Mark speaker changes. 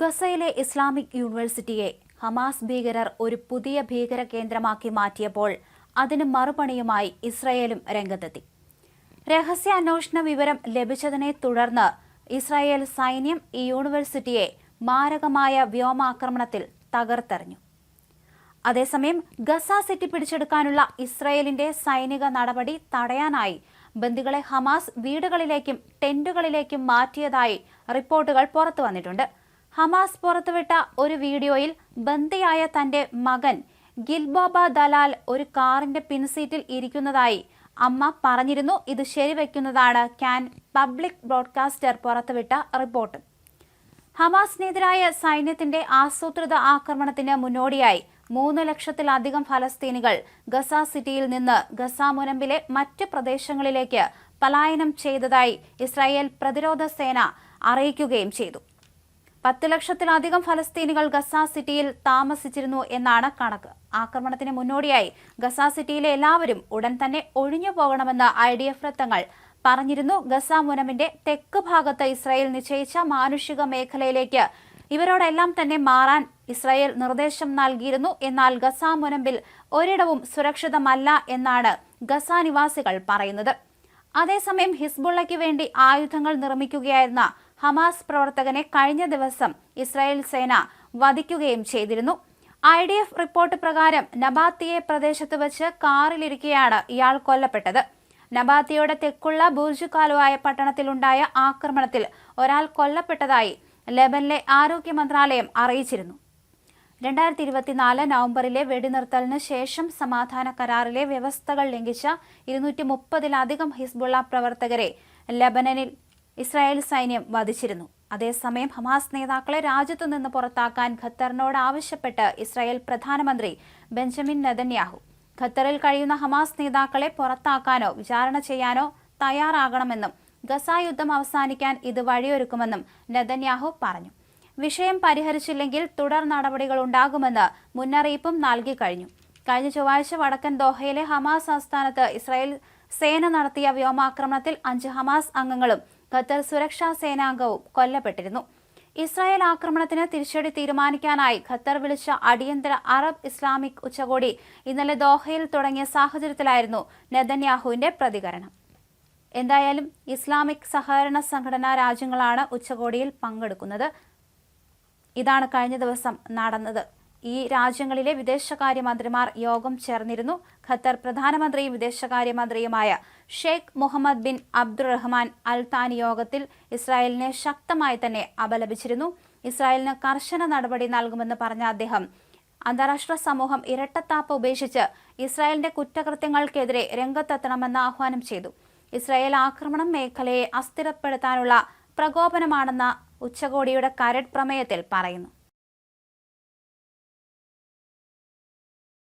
Speaker 1: ഗസയിലെ Islamic യൂണിവേഴ്സിറ്റിയെ Hamas ഭീകരർ ഒരു പുതിയ ഭീകര കേന്ദ്രമാക്കി മാറ്റിയപ്പോൾ അതിന് മറുപണിയുമായി ഇസ്രയേലും രംഗത്തെത്തി. രഹസ്യ അന്വേഷണ വിവരം ലഭിച്ചതിനെ തുടർന്ന് ഇസ്രായേൽ സൈന്യം ഈ യൂണിവേഴ്സിറ്റിയെ മാരകമായ വ്യോമാക്രമണത്തിൽ തകർത്തെറിഞ്ഞു. അതേസമയം ഗസ സിറ്റി പിടിച്ചെടുക്കാനുള്ള ഇസ്രയേലിന്റെ സൈനിക നടപടി തടയാനായി ബന്ദികളെ ഹമാസ് വീടുകളിലേക്കും ടെന്റുകളിലേക്കും മാറ്റിയതായി റിപ്പോർട്ടുകൾ പുറത്തു വന്നിട്ടുണ്ട്. ഹമാസ് പുറത്തുവിട്ട ഒരു വീഡിയോയിൽ ബന്ദിയായ തന്റെ മകൻ ഗിൽബോബ ദലാൽ ഒരു കാറിന്റെ പിൻസീറ്റിൽ ഇരിക്കുന്നതായി അമ്മ പറഞ്ഞിരുന്നു. ഇത് ശരിവെക്കുന്നതാണ്. ക്യാൻ പബ്ലിക് ബ്രോഡ്കാസ്റ്റർ പുറത്തുവിട്ട റിപ്പോർട്ട്. ഹമാസിനെതിരായ സൈന്യത്തിന്റെ ആസൂത്രിത ആക്രമണത്തിന് മുന്നോടിയായി മൂന്ന് ലക്ഷത്തിലധികം ഫലസ്തീനികൾ ഗസ സിറ്റിയിൽ നിന്ന് ഗസ മുനമ്പിലെ മറ്റ് പ്രദേശങ്ങളിലേക്ക് പലായനം ചെയ്തതായി ഇസ്രായേൽ പ്രതിരോധ സേന അറിയിക്കുകയും ചെയ്തു. പത്ത് ലക്ഷത്തിലധികം ഫലസ്തീനികൾ ഗസ സിറ്റിയിൽ താമസിച്ചിരുന്നു എന്നാണ് കണക്ക്. ആക്രമണത്തിന് മുന്നോടിയായി ഗസ സിറ്റിയിലെ എല്ലാവരും ഉടൻ തന്നെ ഒഴിഞ്ഞു പോകണമെന്ന് ഐ ഡി എഫ് വൃത്തങ്ങൾ പറഞ്ഞിരുന്നു. ഗസ മുനമിന്റെ തെക്ക് ഭാഗത്ത് ഇസ്രായേൽ നിശ്ചയിച്ച മാനുഷിക മേഖലയിലേക്ക് ഇവരോടെല്ലാം തന്നെ മാറാൻ ഇസ്രായേൽ നിർദ്ദേശം നൽകിയിരുന്നു. എന്നാൽ ഗസ മുനമ്പിൽ ഒരിടവും സുരക്ഷിതമല്ല എന്നാണ് ഗസ നിവാസികൾ പറയുന്നത്. അതേസമയം ഹിസ്ബുള്ളയ്ക്ക് വേണ്ടി ആയുധങ്ങൾ നിർമ്മിക്കുകയായിരുന്ന ഹമാസ് പ്രവർത്തകനെ കഴിഞ്ഞ ദിവസം ഇസ്രായേൽ സേന വധിക്കുകയും ചെയ്തിരുന്നു. ഐ ഡി എഫ് റിപ്പോർട്ട് പ്രകാരം നബാത്തിയെ പ്രദേശത്ത് വെച്ച് കാറിലിരിക്കെയാണ് ഇയാൾ കൊല്ലപ്പെട്ടത്. നബാത്തിയുടെ തെക്കുള്ള ബുർജുകാലുവായ പട്ടണത്തിലുണ്ടായ ആക്രമണത്തിൽ ഒരാൾ കൊല്ലപ്പെട്ടതായി ലെബനിലെ ആരോഗ്യ മന്ത്രാലയം അറിയിച്ചിരുന്നു. രണ്ടായിരത്തി ഇരുപത്തിനാല് നവംബറിലെ വെടിനിർത്തലിന് ശേഷം സമാധാന കരാറിലെ വ്യവസ്ഥകൾ ലംഘിച്ച ഇരുന്നൂറ്റി മുപ്പതിലധികം ഹിസ്ബുള്ള പ്രവർത്തകരെ ലബനനിൽ ഇസ്രായേൽ സൈന്യം വധിച്ചിരുന്നു. അതേസമയം ഹമാസ് നേതാക്കളെ രാജ്യത്തു നിന്ന് പുറത്താക്കാൻ ഖത്തറിനോട് ആവശ്യപ്പെട്ട് ഇസ്രായേൽ പ്രധാനമന്ത്രി ബെഞ്ചമിൻ നെതന്യാഹു. ഖത്തറിൽ കഴിയുന്ന ഹമാസ് നേതാക്കളെ പുറത്താക്കാനോ വിചാരണ ചെയ്യാനോ തയ്യാറാകണമെന്നും ഗസ യുദ്ധം അവസാനിക്കാൻ ഇത് വഴിയൊരുക്കുമെന്നും നെതന്യാഹു പറഞ്ഞു. വിഷയം പരിഹരിച്ചില്ലെങ്കിൽ തുടർ നടപടികൾ ഉണ്ടാകുമെന്ന് മുന്നറിയിപ്പും നൽകി കഴിഞ്ഞു. കഴിഞ്ഞ ചൊവ്വാഴ്ച വടക്കൻ ദോഹയിലെ ഹമാസ് ആസ്ഥാനത്ത് ഇസ്രായേൽ സേന നടത്തിയ വ്യോമാക്രമണത്തിൽ അഞ്ച് ഹമാസ് അംഗങ്ങളും ഖത്തർ സുരക്ഷാ സേനാംഗവും കൊല്ലപ്പെട്ടിരുന്നു. ഇസ്രായേൽ ആക്രമണത്തിന് തിരിച്ചടി തീരുമാനിക്കാനായി ഖത്തർ വിളിച്ച അടിയന്തര അറബ് ഇസ്ലാമിക് ഉച്ചകോടി ഇന്നലെ ദോഹയിൽ തുടങ്ങിയ സാഹചര്യത്തിലായിരുന്നു നെതന്യാഹുവിന്റെ പ്രതികരണം. എന്തായാലും ഇസ്ലാമിക് സഹകരണ സംഘടനാ രാജ്യങ്ങളാണ് ഉച്ചകോടിയിൽ പങ്കെടുക്കുന്നത്. ഇതാണ് കഴിഞ്ഞ ദിവസം നടന്നത്. ഈ രാജ്യങ്ങളിലെ വിദേശകാര്യമന്ത്രിമാർ യോഗം ചേർന്നിരുന്നു. ഖത്തർ പ്രധാനമന്ത്രിയും വിദേശകാര്യമന്ത്രിയുമായ Sheikh Mohammed bin Abdulrahman Al Thani യോഗത്തിൽ ഇസ്രായേലിനെ ശക്തമായി തന്നെ അപലപിച്ചിരുന്നു. ഇസ്രായേലിന് കർശന നടപടി നൽകുമെന്ന് പറഞ്ഞ അദ്ദേഹം അന്താരാഷ്ട്ര സമൂഹം ഇരട്ടത്താപ്പ് ഉപേക്ഷിച്ച് ഇസ്രായേലിന്റെ കുറ്റകൃത്യങ്ങൾക്കെതിരെ രംഗത്തെത്തണമെന്ന് ആഹ്വാനം ചെയ്തു. ഇസ്രായേൽ ആക്രമണം മേഖലയെ അസ്ഥിരപ്പെടുത്താനുള്ള പ്രകോപനമാണെന്ന ഉച്ചകോടിയുടെ കരട് പ്രമേയത്തിൽ പറയുന്നു.